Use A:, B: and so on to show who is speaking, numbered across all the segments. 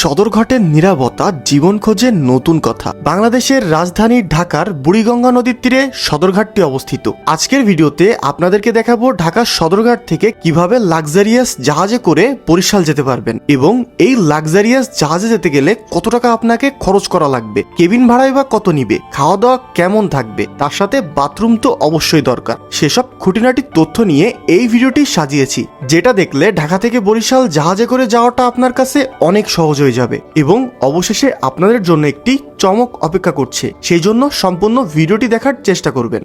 A: সদরঘাটের নিরাপত্তা জীবন খোঁজে নতুন কথা। বাংলাদেশের রাজধানী ঢাকার বুড়িগঙ্গা নদীর তীরে সদরঘাটটি অবস্থিত। আজকের ভিডিওতে আপনাদেরকে দেখাবো ঢাকার সদরঘাট থেকে কীভাবে লাক্সারিয়াস জাহাজে করে বরিশাল যেতে পারবেন এবং এই লাক্সারিয়াস জাহাজে যেতে গেলে কত টাকা আপনাকে খরচ করা লাগবে, কেবিন ভাড়ায় বা কত নিবে খাওয়া দাওয়া কেমন থাকবে, তার সাথে বাথরুম তো অবশ্যই দরকার। সেসব খুঁটিনাটি তথ্য নিয়ে এই ভিডিওটি সাজিয়েছি, যেটা দেখলে ঢাকা থেকে বরিশাল জাহাজে করে যাওয়াটা আপনার কাছে অনেক সহজ হয়ে যাবে এবং অবশেষে আপনাদের জন্য একটি চমক অপেক্ষা করছে। সেই জন্য সম্পূর্ণ ভিডিওটি দেখার চেষ্টা করবেন।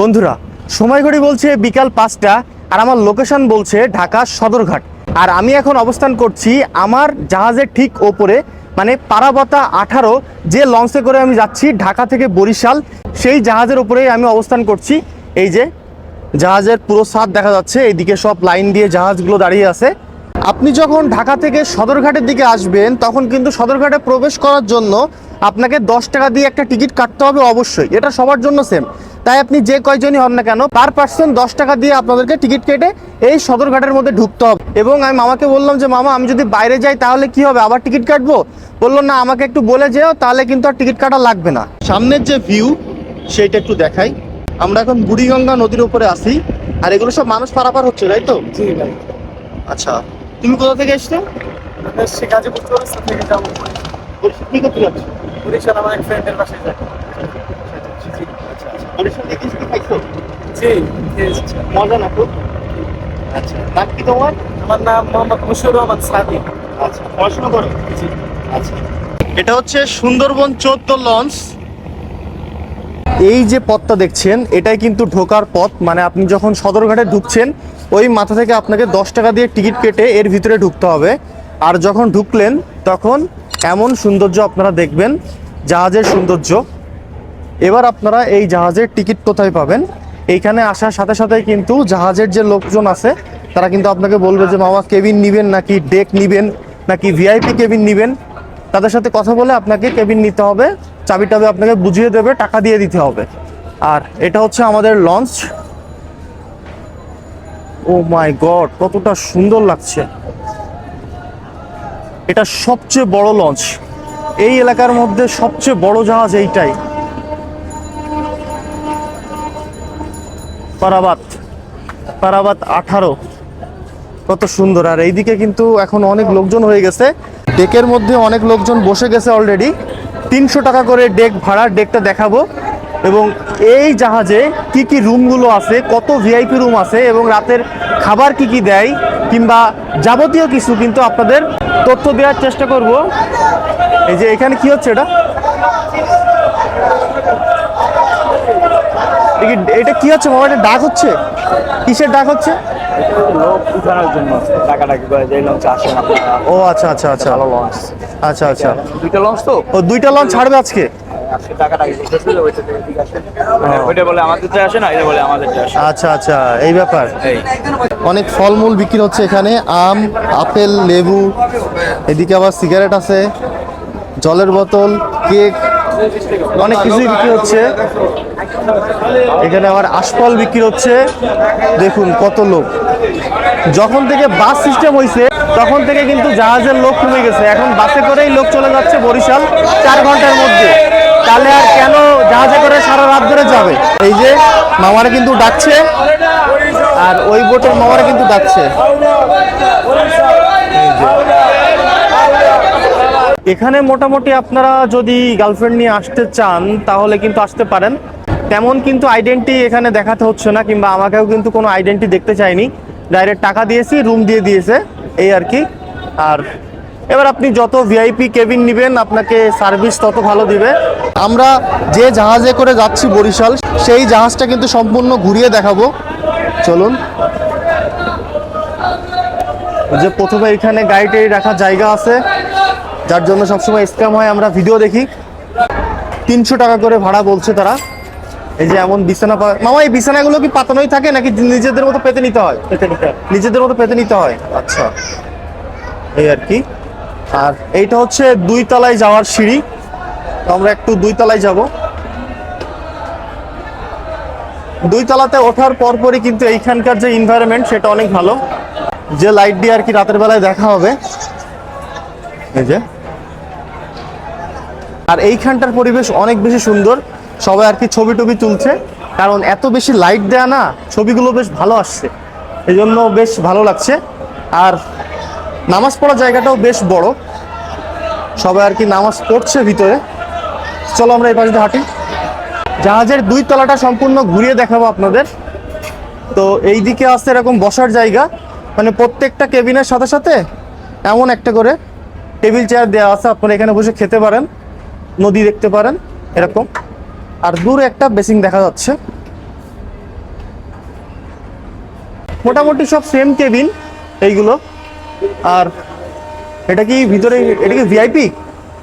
A: বন্ধুরা সময় ঘড়ি বলছে বিকাল পাঁচটা আর আমার লোকেশন বলছে ঢাকা সদরঘাট। আর আমি এখন অবস্থান করছি আমার জাহাজের ঠিক ওপরে মানে পারাবতা আঠারো, যে লঞ্চে করে আমি যাচ্ছি ঢাকা থেকে বরিশাল, সেই জাহাজের উপরেই আমি অবস্থান করছি। এই যে জাহাজের পুরো ছাদ দেখা যাচ্ছে, এইদিকে সব লাইন দিয়ে জাহাজগুলো দাঁড়িয়ে আছে। আপনি যখন ঢাকা থেকে সদরঘাটের দিকে আসবেন, তখন কিন্তু সদরঘাটে প্রবেশ করার জন্য আপনাকে দশ টাকা দিয়ে একটা টিকিট কাটতে হবে অবশ্যই। এটা সবার জন্য সেম তাই আপনি যে কয়জনই হন না কেন পার পার্সন দশ টাকা দিয়ে আপনাদেরকে টিকিট কেটে এই সদরঘাটের মধ্যে ঢুকতে হবে। এবং আমি মামাকে বললাম যে, মামা, আমি যদি বাইরে যাই তাহলে কি হবে? আবার টিকিট কাটবো? বলল, না, আমাকে একটু বলে যেও, তাহলে কিন্তু আর টিকিট কাটা লাগবে না। সামনের যে ভিউ সেটা একটু দেখাই। আমরা এখন বুড়িগঙ্গা নদীর উপরে আছি আর এগুলো সব মানুষ পারাপার হচ্ছে তাই তো?
B: জি ভাই।
A: আচ্ছা তুমি কোথা থেকে এসছো?
B: সে গাজীপুর চৌরাস্তা থেকে যাব।
A: বরিশাল কি করতে যাচ্ছ?
B: বরিশাল আমার এক ফ্রেন্ডের বাসায় যাই
A: বরিশাল থেকে কিছু খাইছো?
B: জি
A: মজা না খুব আচ্ছা নাম কি তোমার?
B: আমার নাম মোহাম্মদ মুশিউর রহমান সাদি
A: আচ্ছা পড়াশোনা করো?
B: জি।
A: আচ্ছা। এটা হচ্ছে সুন্দরবন চোদ্দ লঞ্চ। এই যে পথটা দেখছেন, এটাই কিন্তু ঢোকার পথ। মানে আপনি যখন সদরঘাটে ঢুকছেন, ওই মাথা থেকে আপনাকে দশ টাকা দিয়ে টিকিট কেটে এর ভিতরে ঢুকতে হবে। আর যখন ঢুকলেন, তখন এমন সৌন্দর্য আপনারা দেখবেন, জাহাজের সৌন্দর্য। এবার আপনারা এই জাহাজের টিকিট কোথায় পাবেন? এইখানে আসার সাথে সাথে কিন্তু জাহাজের যে লোকজন আছে, তারা কিন্তু আপনাকে বলবে যে, মামা, কেবিন নিবেন নাকি? ডেক নিবেন নাকি? ভিআইপি কেবিন নিবেন? তাদের সাথে কথা বলে আপনাকে কেবিন নিতে হবে। চাবি টাবি আপনাকে বুঝিয়ে দেবে, টাকা দিয়ে দিতে হবে। আর এটা হচ্ছে আমাদের লঞ্চ। ও মাই গড, কতটা সুন্দর লাগছে। এটা সবচেয়ে বড় লঞ্চ। এই এলাকার মধ্যে সবচেয়ে বড় জাহাজ এইটাই। পারাবাত পারাবাত আঠারো। কত সুন্দর। আর এইদিকে কিন্তু এখন অনেক লোকজন হয়ে গেছে। ডেকের মধ্যে অনেক লোকজন বসে গেছে অলরেডি তিনশো টাকা করে ডেক ভাড়া ডেকটা দেখাবো। এবং এই জাহাজে কি কি রুমগুলো আছে, কত ভিআইপি রুম আছে, এবং রাতের খাবার কি কি দেয়, কিংবা যাবতীয় কিছু কিন্তু আপনাদের তথ্য দেওয়ার চেষ্টা করব। এই যে এখানে কি হচ্ছে এটা? এটা কি হচ্ছে? মামা এটা ডাক হচ্ছে? কিসের ডাক হচ্ছে?
B: লোক উঠানোর জন্য টাকাটাকি করে যে লঞ্চ আসেন আপনারা
A: ও আচ্ছা আচ্ছা আচ্ছা।
B: ভালো লঞ্চ
A: আচ্ছা আচ্ছা।
B: দুইটা লঞ্চ তো?
A: ও দুইটা লঞ্চ ছাড়বে আজকে?
B: আমাদেরটা আসে
A: আচ্ছা আচ্ছা এই ব্যাপার। অনেক ফলমূল বিক্রি হচ্ছে এখানে আম আপেল লেবু এদিকে আবার সিগারেট আছে জলের বোতল কেক অনেক কিছুই বিক্রি হচ্ছে। এখানে আবার আশফল বিক্রি হচ্ছে। দেখুন কত লোক। যখন থেকে বাস সিস্টেম হয়েছে তখন থেকে কিন্তু জাহাজের লোক কমে গেছে। এখন বাসে করেই লোক চলে যাচ্ছে বরিশাল চার ঘণ্টার মধ্যে। তাহলে আর কেন জাহাজে করে সারা রাত ধরে যাবে? এই যে মামারা কিন্তু ডাকছে, আর ওই বোটের মামারা কিন্তু ডাকছে। এখানে মোটামুটি আপনারা যদি গার্লফ্রেন্ড নিয়ে আসতে চান, তাহলে কিন্তু আসতে পারেন। তেমন কিন্তু আইডেন্টি এখানে দেখাতে হচ্ছে না কিংবা আমাকেও কিন্তু কোনো আইডেন্টি দেখতে চাইনি। ডাইরেক্ট টাকা দিয়েছি রুম দিয়ে দিয়েছে এই আর কি। আর এবার আপনি যত ভিআইপি কেবিন নেবেন আপনাকে সার্ভিস তত ভালো দিবে। আমরা যে জাহাজে করে যাচ্ছি বরিশাল সেই জাহাজটা কিন্তু সম্পূর্ণ ঘুরিয়ে দেখাবো। চলুন। যে প্রথমে এখানে গাড়িতে রাখার জায়গা আছে যার জন্য সবসময় স্ক্যাম হয় আমরা ভিডিও দেখি। তিনশো টাকা করে ভাড়া বলছে তারা। এই যে এমন বিছানা মামা এই বিছানাগুলো কি পাতানোই থাকে নাকি নিজেদের মতো পেতে নিতে হয়? পেতে নিতে নিজেদের মতো পেতে নিতে হয়? আচ্ছা। এই আর কি। আর এইটা হচ্ছে দুই তলায় যাওয়ার সিঁড়ি। তো আমরা একটু দুই তলায় যাব। দুই তলাতে ওঠার পরপরই কিন্তু এইখানকার যে এনভায়রনমেন্ট সেটা অনেক ভালো। যে লাইট দিয়ে আর কি রাতের বেলায় দেখা হবে। এই যে। আর এইখানটার পরিবেশ অনেক বেশি সুন্দর। সবাই আর কি ছবি টবি তুলছে। কারণ এত বেশি লাইট দেয়া না, ছবিগুলো বেশ ভালো আসছে। এই জন্য বেশ ভালো লাগছে। আর নামাজ পড়ার জায়গাটাও বেশ বড়। সবাই আর কি নামাজ পড়ছে ভিতরে। চলো আমরা এই পাশে হাঁটি। জাহাজের দুই তলাটা সম্পূর্ণ ঘুরিয়ে দেখাবো আপনাদের। তো এই দিকে আসতে এরকম বসার জায়গা। মানে প্রত্যেকটা কেবিনের সাথে সাথে এমন একটা করে টেবিল চেয়ার দেওয়া আছে। আপনারা এখানে বসে খেতে পারেন, নদী দেখতে পারেন, এরকম। আর দূরে একটা বেসিং দেখা যাচ্ছে। মোটামুটি সব সেম কেবিন এইগুলো। আর এটা কি ভিতরে এটা কি ভিআইপি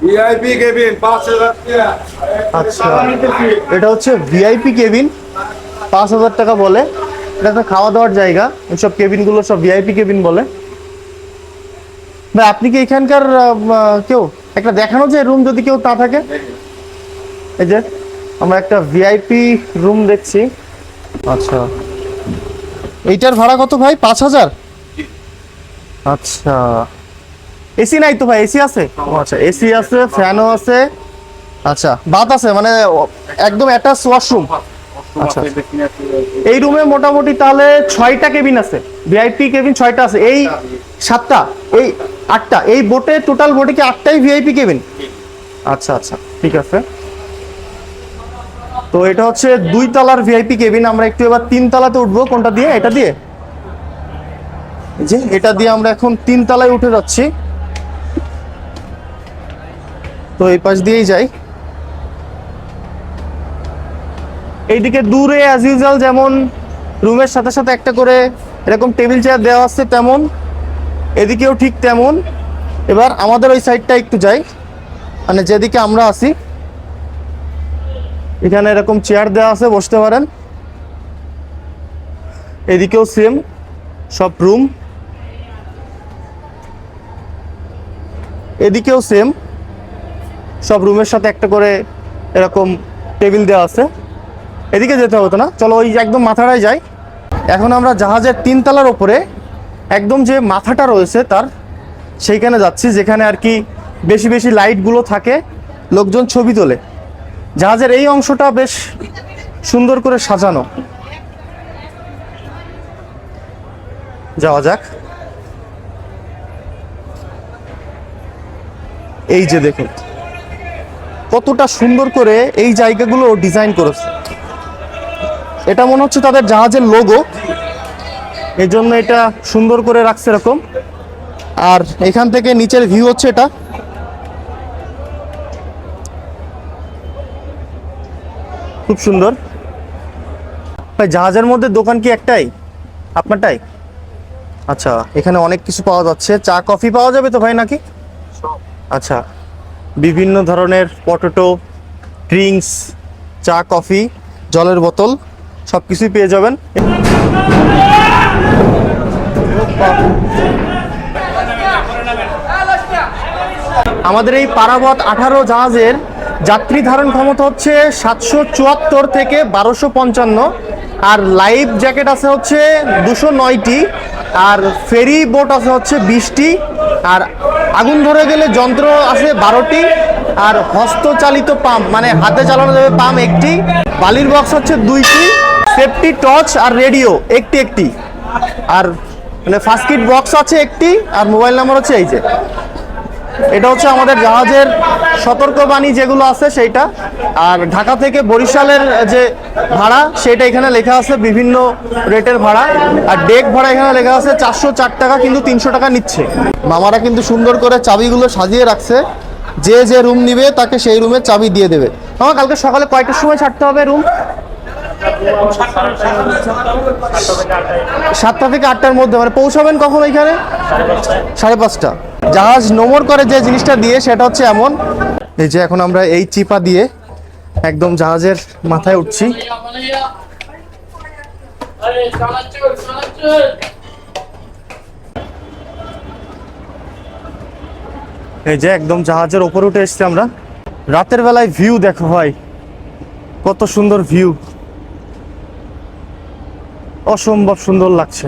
C: ভিআইপি কেবিন পাঁচ হাজার টাকা।
A: আচ্ছা এটা হচ্ছে ভিআইপি কেবিন পাঁচ হাজার টাকা বলে। এটা একটা খাওয়া দাওয়ার জায়গা সব কেবিনগুলো সব ভিআইপি কেবিন বলে। ভাই আপনি কি এখানকার কেউ? একটা দেখানো যায় রুম যদি কেউ তা থাকে? এই যে। আমরা একটা ভিআইপি রুম দেখছি। আচ্ছা। এইটার ভাড়া কত ভাই? পাঁচ হাজার? আচ্ছা। এসি নাই তো ভাই? এসি আছে? ও আচ্ছা এসি আছে ফ্যানও আছে। আচ্ছা বাত আছে মানে একদম অ্যাটাচ ওয়াশরুম আচ্ছা। এই রুমে মোটামুটি তাহলে ছয়টা কেবিন আছে। ভিআইপি কেবিন ছয়টা আছে। এই সাতটা এই আটটা এই বোটে টোটাল বোটে কি আটটাই ভিআইপি কেবিন আচ্ছা আচ্ছা ঠিক আছে। তো এটা হচ্ছে দুই তলার ভিআইপি কেবিন আমরা একটু এবার তিন তলাতে উঠবো। কোনটা দিয়ে? এটা দিয়ে? যে, এটা দিয়ে আমরা এখন তিন তলায় উঠে যাচ্ছি। তো এই পাশ দিয়েই যাই। এইদিকে দূরে অ্যাজ ইউজুয়াল যেমন রুমের সাথে সাথে একটা করে এরকম টেবিল চেয়ার দেওয়া আছে তেমন। এদিকেও ঠিক তেমন। এবার আমাদের ওই সাইডটা একটু যাই। মানে যেদিকে আমরা আছি। এখানে এরকম চেয়ার দেওয়া আছে, বসতে পারেন। এদিকেও সেম সব রুম এদিকেও সেম সব রুমের সাথে একটা করে এরকম টেবিল দেওয়া আছে। এদিকে যেতে হতো না? চলো ওই একদম মাথাটায় যাই। এখন আমরা জাহাজের তিনতলার ওপরে একদম যে মাথাটা রয়েছে তার, সেইখানে যাচ্ছি, যেখানে আর কি বেশি বেশি লাইটগুলো থাকে, লোকজন ছবি তোলে। জাহাজের এই অংশটা বেশ সুন্দর করে সাজানো। যাওয়া যাক। এই যে দেখুন, কতটা সুন্দর করে এই জায়গাগুলো ডিজাইন করেছে। এটা মনে হচ্ছে তাদের জাহাজের লোগো এই জন্য এটা সুন্দর করে রাখছে এরকম। আর এখান থেকে নিচের ভিউ হচ্ছে এটা। খুব সুন্দর। ভাই, জাহাজের মধ্যে দোকান কি একটাই? আপনারটাই? আচ্ছা এখানে অনেক কিছু পাওয়া যাচ্ছে। চা, কফি পাওয়া যাবে তো ভাই নাকি? আচ্ছা বিভিন্ন ধরনের পটেটো, ড্রিঙ্কস, চা, কফি, জলের বোতল সব কিছুই পেয়ে যাবেন। আমাদের এই পারাবত আঠারো জাহাজের যাত্রী ধারণ ক্ষমতা হচ্ছে সাতশো চুয়াত্তর থেকে বারোশো পঞ্চান্ন। আর লাইফ জ্যাকেট আছে হচ্ছে দুশো নয়টি। আর ফেরি বোট আছে হচ্ছে বিশটি। আর আগুন ধরে গেলে যন্ত্র আছে বারোটি। আর হস্তচালিত পাম্প মানে হাতে চালানো যাবে পাম্প একটি। বালির বক্স হচ্ছে দুইটি। সেফটি টর্চ আর রেডিও একটি একটি। আর মানে ফার্স্ট কিট বক্স আছে একটি। আর মোবাইল নাম্বার হচ্ছে এই যে। এটা হচ্ছে আমাদের জাহাজের সতর্কবাণী যেগুলো আছে সেইটা। আর ঢাকা থেকে বরিশালের যে ভাড়া সেটা এখানে লেখা আছে বিভিন্ন রেটের ভাড়া। আর ডেক ভাড়া এখানে লেখা আছে চারশো চার টাকা, কিন্তু তিনশো টাকা নিচ্ছে। মামারা কিন্তু সুন্দর করে চাবিগুলো সাজিয়ে রাখছে। যে যে রুম নিবে, তাকে সেই রুমের চাবি দিয়ে দেবে। আমার কালকে সকালে কয়টার সময় ছাড়তে হবে রুম? সাতটা থেকে আটটার মধ্যে মানে পৌঁছাবেন কখন এখানে সাড়ে পাঁচটা। জাহাজ নোমর করে যে জিনিসটা দিয়ে, সেটা হচ্ছে এমন। এই যে এখন আমরা এই চিপা দিয়ে একদম জাহাজের মাথায় উঠছি। এই যে একদম জাহাজের ওপরে উঠে এসছি আমরা। রাতের বেলায় ভিউ দেখো ভাই, কত সুন্দর ভিউ অসম্ভব সুন্দর লাগছে।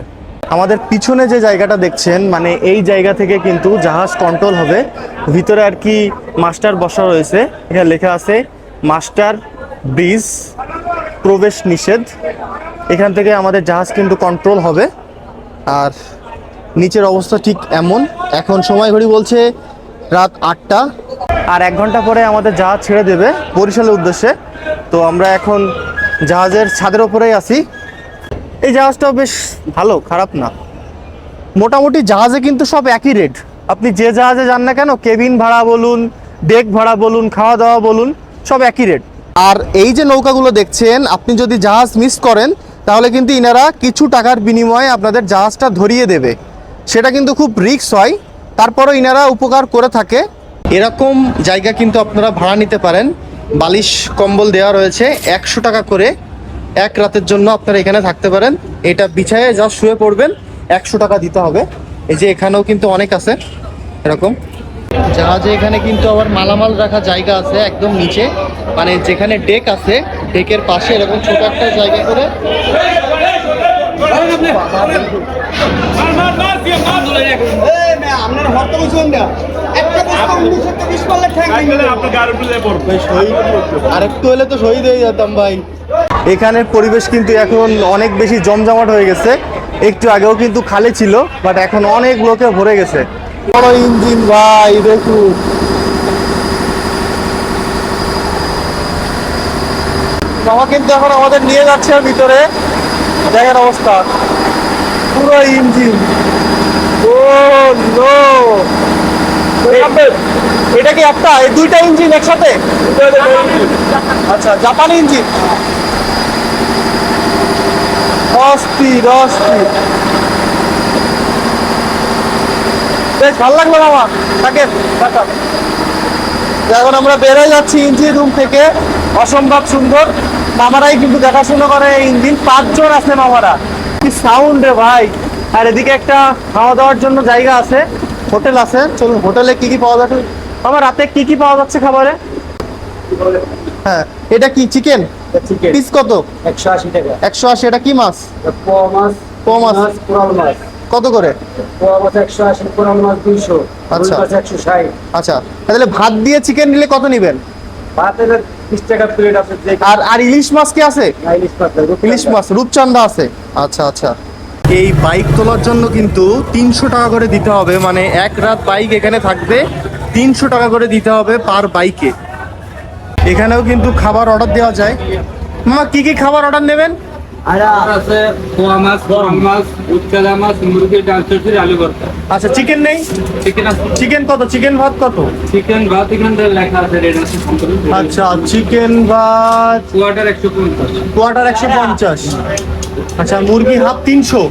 A: আমাদের পিছনে যে জায়গাটা দেখছেন মানে এই জায়গা থেকে কিন্তু জাহাজ কন্ট্রোল হবে। ভিতরে আর কি মাস্টার বসা রয়েছে। এখানে লেখা আছে মাস্টার ব্রিজ প্রবেশ নিষেধ। এখান থেকে আমাদের জাহাজ কিন্তু কন্ট্রোল হবে। আর নিচের অবস্থা ঠিক এমন। এখন সময় ঘড়ি বলছে রাত আটটা। আর এক ঘণ্টা পরে আমাদের জাহাজ ছেড়ে দেবে বরিশালের উদ্দেশ্যে। তো আমরা এখন জাহাজের ছাদের ওপরেই আছি। এই জাহাজটাও বেশ ভালো, খারাপ না। মোটামুটি জাহাজে কিন্তু সব একই রেট আপনি যে জাহাজে যান না কেন কেবিন ভাড়া বলুন ডেক ভাড়া বলুন খাওয়া দাওয়া বলুন, সব একই রেট আর এই যে নৌকাগুলো দেখছেন, আপনি যদি জাহাজ মিস করেন, তাহলে কিন্তু ইনারা কিছু টাকার বিনিময়ে আপনাদের জাহাজটা ধরিয়ে দেবে। সেটা কিন্তু খুব রিস্ক হয়, তারপরও ইনারা উপকার করে থাকে। এরকম জায়গা কিন্তু আপনারা ভাড়া নিতে পারেন। বালিশ, কম্বল দেওয়া রয়েছে, একশো টাকা করে এক রাতের জন্য আপনারা এখানে থাকতে পারেন। এটা বিছায়ে যা শুয়ে পড়বেন একশো টাকা দিতে হবে। এই যে এখানেও কিন্তু অনেক আছে এরকম। জাহাজে এখানে কিন্তু আবার মালামাল রাখা জায়গা আছে একদম নিচে। মানে যেখানে ডেক আছে ডেকের পাশে এরকম ছোট একটা জায়গা করে। আর একটু হলে তো শহীদ হয়ে যেতাম ভাই। এখানের পরিবেশ কিন্তু এখন অনেক বেশি জমজমাট হয়ে গেছে। একটু আগেও কিন্তু খালি ছিল বাট এখন অনেক লোকে ভরে গেছে। বড় ইঞ্জিন ভাই দেখুন মামা কিন্তু এখন আমাদের নিয়ে যাচ্ছে ভিতরে। দেখেন অবস্থা। পুরো ইঞ্জিন। ও নো এটা কি একটা? এই দুইটা ইঞ্জিন একসাথে? আচ্ছা জাপানি ইঞ্জিন। অস্থির অস্থির। বেশ ভালো লাগল মামা থাকেন টাটা এখন আমরা বেরোয় যাচ্ছি ইঞ্জিন রুম থেকে। অসম্ভব সুন্দর। মামারাই কিন্তু দেখাশোনা করে ইঞ্জিন। পাঁচজন আছে মামারা। কি সাউন্ড রে ভাই। আর এদিকে একটা খাওয়া দাওয়ার জন্য জায়গা আছে। হোটেল আছে। চলুন হোটেলে কি কি পাওয়া যাচ্ছে? আমার রাতে কি কি পাওয়া যাচ্ছে খাবারে? হ্যাঁ। এটা কি চিকেন? পিস কত?
D: একশো আশি টাকা।
A: একশো আশি এটা কি মাছ?
D: পোয়া মাছ
A: পোয়া মাছ।
D: কোরাল মাছ
A: কত করে?
D: পোয়া মাছ একশো আশি কোরাল মাছ দুইশো
A: আচ্ছা।
D: রুই মাছ একশো ষাট।
A: আচ্ছা তাহলে ভাত দিয়ে চিকেন নিলে কত নেবেন?
D: ভাতের বিশ টাকা প্লেট আছে
A: আর আর ইলিশ মাছ কি আছে?
D: ইলিশ মাছ
A: ইলিশ মাছ রূপচান্দা আছে। আচ্ছা আচ্ছা। এই বাইক তোলার জন্য কিন্তু তিনশো টাকা করে দিতে হবে মানে এক রাত বাইক এখানে থাকবে তিনশো টাকা করে দিতে হবে পার বাইকে এখানেও কিন্তু খাবার অর্ডার দেওয়া যায়। মামা কি কি খাবার অর্ডার নেবেন?
D: আর
E: আছে পোয়া মাছ গরম মাছ উচ্চলা মুরগি আলু ভর্তা।
A: আচ্ছা চিকেন নেই?
E: চিকেন
A: চিকেন কত? চিকেন ভাত কত?
E: চিকেন ভাত লেখা আছে
A: আচ্ছা চিকেন ভাত?
E: কোয়াটার একশো পঞ্চাশ।
A: কোয়াটার একশো পঞ্চাশ। আচ্ছা মুরগি হাফ তিনশো?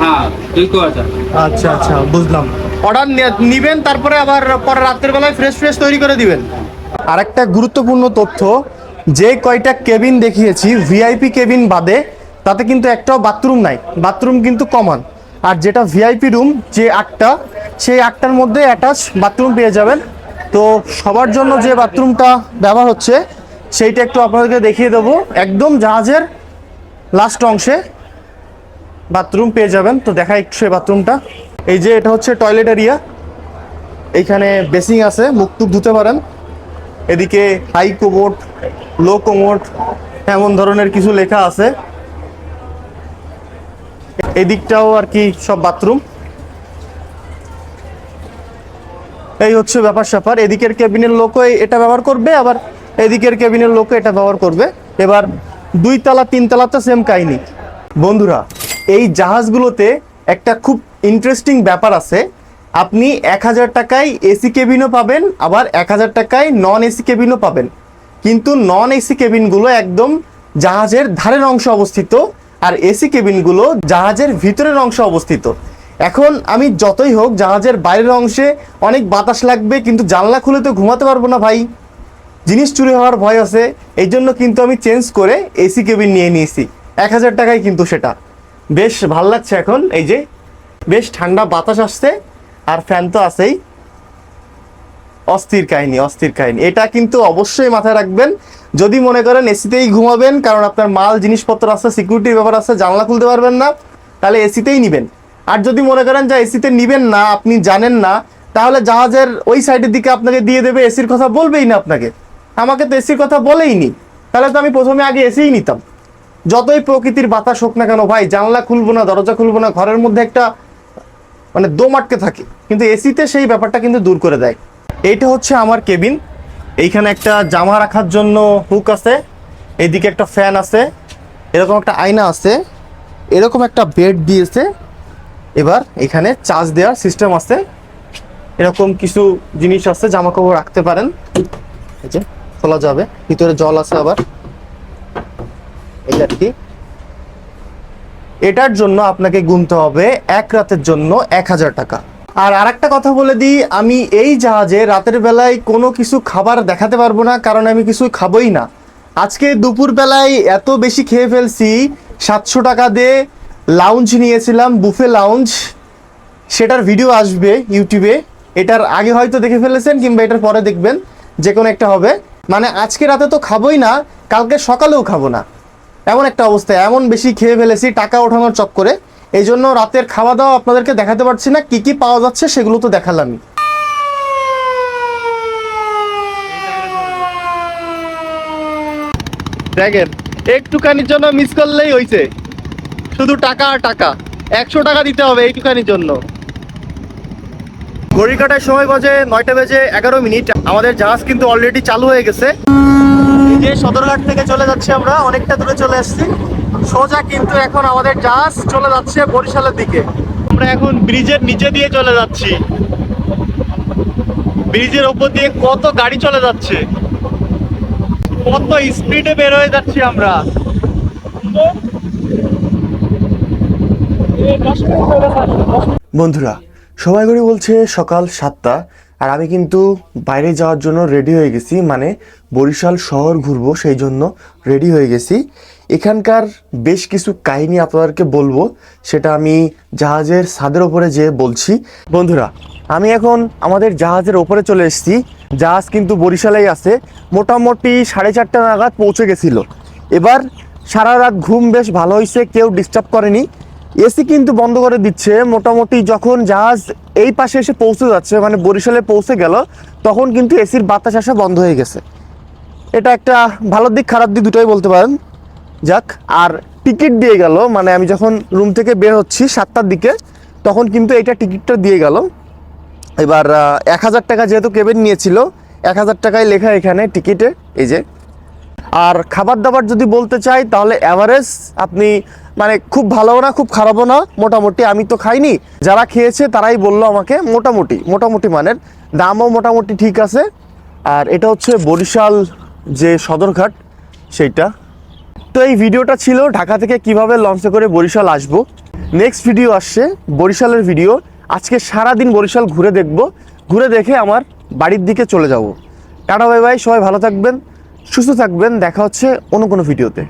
E: হ্যাঁ
A: আচ্ছা আচ্ছা বুঝলাম। অর্ডার নিবেন তারপরে আবার পরে রাত্রের বেলায় ফ্রেশ ফ্রেশ তৈরি করে দিবেন। আর একটা গুরুত্বপূর্ণ তথ্য, যে কয়টা কেবিন দেখিয়েছি ভিআইপি কেবিন বাদে, তাতে কিন্তু একটাও বাথরুম নাই। বাথরুম কিন্তু কমন আর যেটা ভিআইপি রুম যে আটটা, সেই আটটার মধ্যে অ্যাটাচ বাথরুম পেয়ে যাবেন। তো সবার জন্য যে বাথরুমটা ব্যবহার হচ্ছে, সেইটা একটু আপনাদেরকে দেখিয়ে দেবো। একদম জাহাজের লাস্ট অংশে বাথরুম পেয়ে যাবেন। তো দেখা একটু সেই বাথরুমটা এই যে এটা হচ্ছে টয়লেট এরিয়া এইখানে বেসিং আছে, মুখ টুক ধুতে পারেন। এদিকে হাই কোমোট লো কোমোট এমন ধরনের কিছু লেখা আছে। এদিকটাও আর কি সব বাথরুম। এই হচ্ছে ব্যাপার স্যাপার, এদিকের কেবিনের লোকও এটা ব্যবহার করবে, আবার এদিকের কেবিনের লোকও এটা ব্যবহার করবে। এবার দুই তালা তিন তালাতে সেম কাহিনি। বন্ধুরা, এই জাহাজগুলোতে একটা খুব ইন্টারেস্টিং ব্যাপার আছে। আপনি এক হাজার টাকায় এসি কেবিনও পাবেন, আবার এক হাজার টাকায় নন এসি কেবিনও পাবেন। কিন্তু নন এসি কেবিনগুলো একদম জাহাজের ধারের অংশে অবস্থিত আর এসি কেবিনগুলো জাহাজের ভিতরের অংশে অবস্থিত। এখন আমি যতই হোক জাহাজের বাইরের অংশে অনেক বাতাস লাগবে, কিন্তু জানলা খুলে তো ঘুমাতে পারব না ভাই। জিনিস চুরি হওয়ার ভয় আছে, এই জন্য কিন্তু আমি চেঞ্জ করে এসি কেবিন নিয়ে নিয়েছি। এক হাজার টাকায় কিন্তু সেটা। বেশ ভালো লাগছে এখন, এই যে বেশ ঠান্ডা বাতাস আসছে। আর ফ্যান তো আছেই। অস্থির কাহিনী অস্থির কাহিনী। এটা কিন্তু অবশ্যই মাথায় রাখবেন। যদি মনে করেন এসিতেই ঘুমাবেন, কারণ আপনার মাল, জিনিসপত্র আছে সিকিউরিটির ব্যাপার আছে, জানলা খুলতে পারবেন না, তাহলে এসিতেই নিবেন। আর যদি মনে করেন যে এসিতে নিবেন না, আপনি জানেন না, তাহলে জাহাজের ওই সাইডের দিকে আপনাকে দিয়ে দেবে, এসির কথা বলবেই না আপনাকে। আমাকে তো এসির কথা বলেইনি। তাহলে তো আমি প্রথমে আগে এসিই নিতাম। যতই প্রকৃতির বাতাস হোক না কেন, ভাই, জানলা খুলবো না, দরজা খুলবো না, ঘরের মধ্যে একটা মানে দম আটকে থাকে। কিন্তু এসিতে সেই ব্যাপারটা কিন্তু দূর করে দেয়। এইটা হচ্ছে আমার কেবিন। এইখানে একটা জামা রাখার জন্য হুক আছে। এইদিকে একটা ফ্যান আছে। এরকম একটা আয়না আছে। এরকম একটা বেড দিয়েছে। এবার এখানে চার্জ দেওয়ার সিস্টেম আছে। এরকম কিছু জিনিস আছে জামা কাপড় রাখতে পারেন। খোলা যাবে। ভিতরে জল আছে আবার। আর কি। এটার জন্য আপনাকে গুনতে হবে এক রাতের জন্য এক হাজার টাকা। আর আরেকটা কথা বলে দিই, আমি এই জাহাজে রাতের বেলায় কোনো কিছু খাবার দেখাতে পারব না, কারণ আমি কিছু খাবোই না। আজকে দুপুর বেলায় এত বেশি খেয়ে ফেলছি, সাতশো টাকা দিয়ে লাউঞ্জ নিয়েছিলাম বুফে লাউঞ্জ সেটার ভিডিও আসবে ইউটিউবে, এটার আগে হয়তো দেখে ফেলেছেন কিংবা এটার পরে দেখবেন যে কোনো একটা হবে। মানে আজকে রাতে তো খাবোই না, কালকে সকালেও খাব না। এমন একটা অবস্থা, এমন বেশি খেয়ে ফেলেছি, টাকা ওঠানোর চক্করে। এই জন্য রাতের খাওয়া দাওয়া আপনাদেরকে দেখাতে পারছি না, কি কি পাওয়া যাচ্ছে সেগুলো তো দেখালামই। দেখেন, একটুখানির জন্য মিস করলেই হইছে। শুধু টাকা আর টাকা। একশো টাকা দিতে হবে এইটুখানির জন্য। ঘড়ি সময় বাজে নয়টা বেজে এগারো মিনিট। আমাদের জাহাজ কিন্তু অলরেডি চালু হয়ে গেছে। যে সদরঘাট থেকে চলে যাচ্ছি আমরা, অনেকটা দূরে চলে আসছি। সোজা কিন্তু এখন আমাদের জাহাজ চলে যাচ্ছে বরিশালের দিকে। আমরা এখন ব্রিজের নিচে দিয়ে চলে যাচ্ছি। ব্রিজের ওপর দিয়ে কত গাড়ি চলে যাচ্ছে। কত স্পিডে বের হয়ে যাচ্ছি আমরা। বন্ধুরা সবাই করে বলছে সকাল সাতটা, আর আমি কিন্তু বাইরে যাওয়ার জন্য রেডি হয়ে গেছি মানে বরিশাল শহর ঘুরবো সেই জন্য রেডি হয়ে গেছি। এখানকার বেশ কিছু কাহিনী আপনাদেরকে বলব, সেটা আমি জাহাজের ছাদের ওপরে যেয়ে বলছি। বন্ধুরা, আমি এখন আমাদের জাহাজের ওপরে চলে এসেছি। জাহাজ কিন্তু বরিশালেই আছে, মোটামুটি সাড়ে চারটা নাগাদ পৌঁছে গেছিল। এবার সারা রাত ঘুম বেশ ভালো হয়েছে কেউ ডিস্টার্ব করেনি। এসি কিন্তু বন্ধ করে দিচ্ছে। মোটামুটি যখন জাহাজ এই পাশে এসে পৌঁছে যাচ্ছে মানে বরিশালে পৌঁছে গেল, তখন কিন্তু এসির বাতাস আসা বন্ধ হয়ে গেছে। এটা একটা ভালো দিক, খারাপ দিক দুটোই বলতে পারেন। যাক, আর টিকিট দিয়ে গেল মানে আমি যখন রুম থেকে বের হচ্ছি সাতটার দিকে, তখন কিন্তু এটা টিকিটটা দিয়ে গেল। এবার এক হাজার টাকা যেহেতু কেবিন নিয়েছিল, এক হাজার টাকায় লেখা এখানে টিকিটে, এই যে। আর খাবার দাবার যদি বলতে চাই, তাহলে অ্যাভারেজ আপনি মানে খুব ভালোও না, খুব খারাপও না, মোটামুটি আমি তো খাইনি। যারা খেয়েছে তারাই বলল আমাকে মোটামুটি মোটামুটি মানের। দামও মোটামুটি ঠিক আছে। আর এটা হচ্ছে বরিশাল যে সদরঘাট, সেইটা। তো এই ভিডিওটা ছিল ঢাকা থেকে কীভাবে লঞ্চে করে বরিশাল আসব। নেক্সট ভিডিও আসছে, বরিশালের ভিডিও আজকে সারা দিন বরিশাল ঘুরে দেখব। ঘুরে দেখে আমার বাড়ির দিকে চলে যাব। Tata, bye bye. সবাই ভালো থাকবেন, সুস্থ থাকবেন। দেখা হচ্ছে অন্য কোনো ভিডিওতে